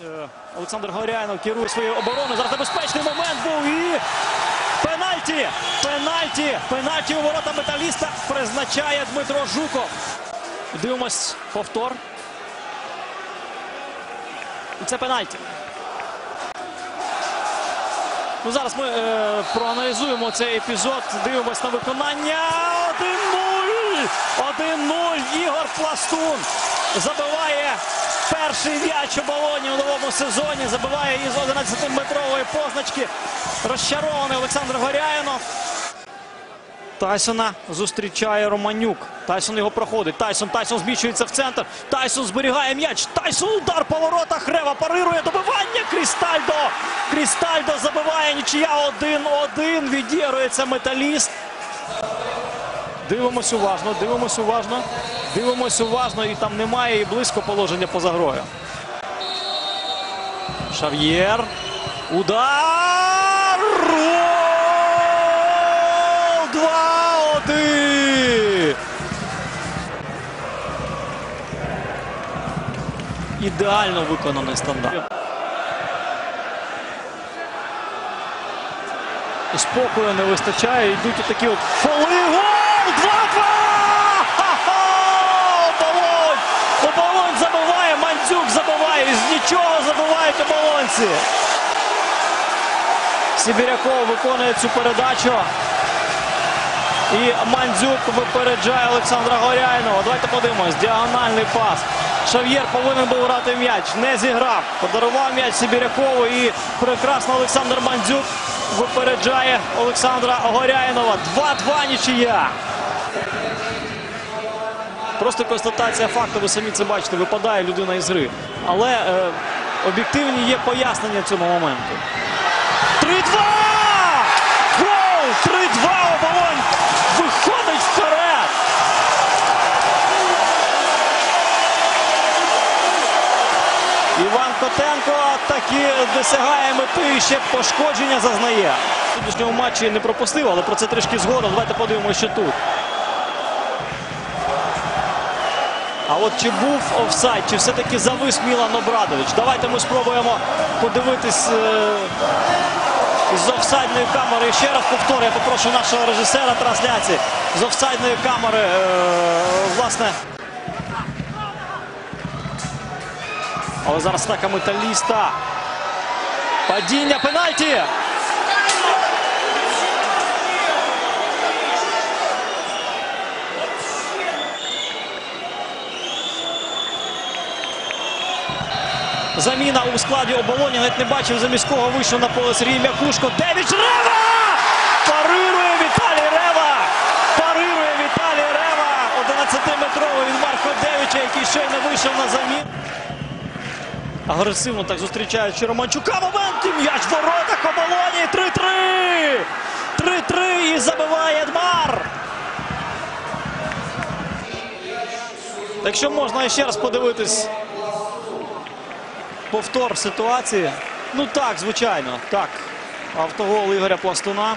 Е, Олександр Горяйнов керує своєю обороною. Зараз небезпечний момент був і пенальті! Пенальті! Пенальті у ворота металіста призначає Дмитро Жуков. Дивимось повтор. І це пенальті. Ну, зараз ми е, проаналізуємо цей епізод. Дивимось на виконання. 1-0! 1-0. Ігор Пластун забиває перший м'яч у балоні у новому сезоні. Забиває із 11-метрової позначки. Розчарований Олександр Горяєнов. Тайсона зустрічає Романюк. Тайсон його проходить. Тайсон, Тайсон зміщується в центр. Тайсон зберігає м'яч. Тайсон удар по воротах. Рева парирує добивання. Крістальдо. Крістальдо забиває нічия 1-1. Відігрується металіст. Дивимось уважно, дивимось уважно. Дивимось уважно. І там немає і близько положення поза грою. Шав'єр. Удар! Гол! 2-1! Ідеально виконаний стандарт. Спокою не вистачає. Йдуть такі от фоли. Гол! 2-2! Ха-ха! Оболонь! Оболонь забиває, Мандзюк забиває. З нічого забивають оболонці. Сибіряков виконує цю передачу. І Мандзюк випереджає Олександра Горяйнова. Давайте подивимось. Діагональний пас. Шав'єр повинен був грати м'яч. Не зіграв. Подарував м'яч Сибірякову. І прекрасно Олександр Мандзюк випереджає Олександра Горяйнова. 2-2 нічия. Просто констатація факту, ви самі це бачите, випадає людина із гри. Але е, об'єктивні є пояснення цьому моменту. 3-2! Гол! 3-2 оболонь виходить вперед! Іван Котенко таки досягає мети і ще пошкодження зазнає. Сьогоднішньому матчі не пропустив, але про це трішки згодом. Давайте подивимося, що тут. А от чи був офсайд, чи все-таки завис Мілан Обрадович? Давайте ми спробуємо подивитись е, з офсайдної камери. Ще раз повторю, я попрошу нашого режисера трансляції з офсайдної камери. е, власне. Але зараз атака металіста. Падіння пенальті. Заміна у складі оболоні. Навіть не бачив замість кого вийшов на поле Сергій Мякушко. Девіч Рева! Парирує Віталій Рева! Парирує Віталій Рева! 11-метровий від Марко Девіча, який щойно вийшов на заміну. Агресивно так зустрічаючи Романчука. Момент і м'яч в воротах оболоні. 3-3! 3-3 і забиває Едмар. Якщо можна ще раз подивитись повтор ситуації. Ну так, звичайно, так. Автогол Ігоря Пластуна.